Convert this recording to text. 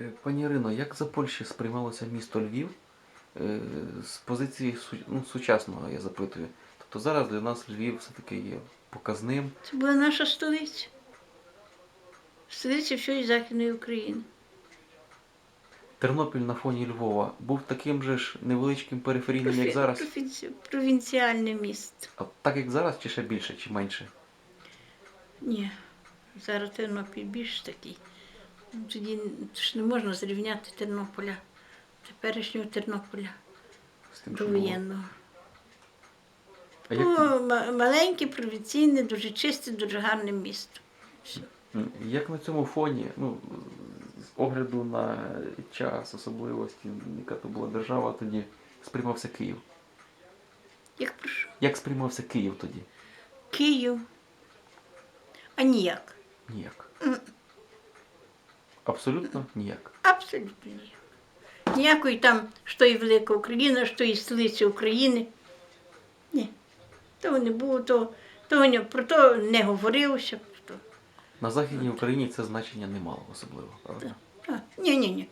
Е, Пані Ірино, як за Польщі сприймалося місто Львів е, з позиції ну, сучасного, я запитую. Тобто зараз для нас Львів все-таки є показним. Це була наша столиця. Столиця всієї Західної України. Тернопіль на фоні Львова був таким же ж невеличким периферійним, як зараз. профінці- Провінціальне місто. А так як зараз, чи ще більше, чи менше? Ні, зараз Тернопіль більш такий. Тоді ж не можна зрівняти Тернополя, теперішнього Тернополя до воєнного. Ну, маленьке, провінційне, дуже чисте, дуже гарне місто. Все. як на цьому фоні, ну, з огляду на час, особливості, яка то була держава, тоді сприймався Київ? Як прошу. Як сприймався Київ тоді? Київ. А ніяк. Ніяк. Абсолютно ніяк. Абсолютно ніяк. Ніякої там, що і велика Україна, що і столиця України. Ні. Того не було, того, того не, про то не говорилося. На Західній Україні це значення не мало особливо, правда? Ні, ні, ні.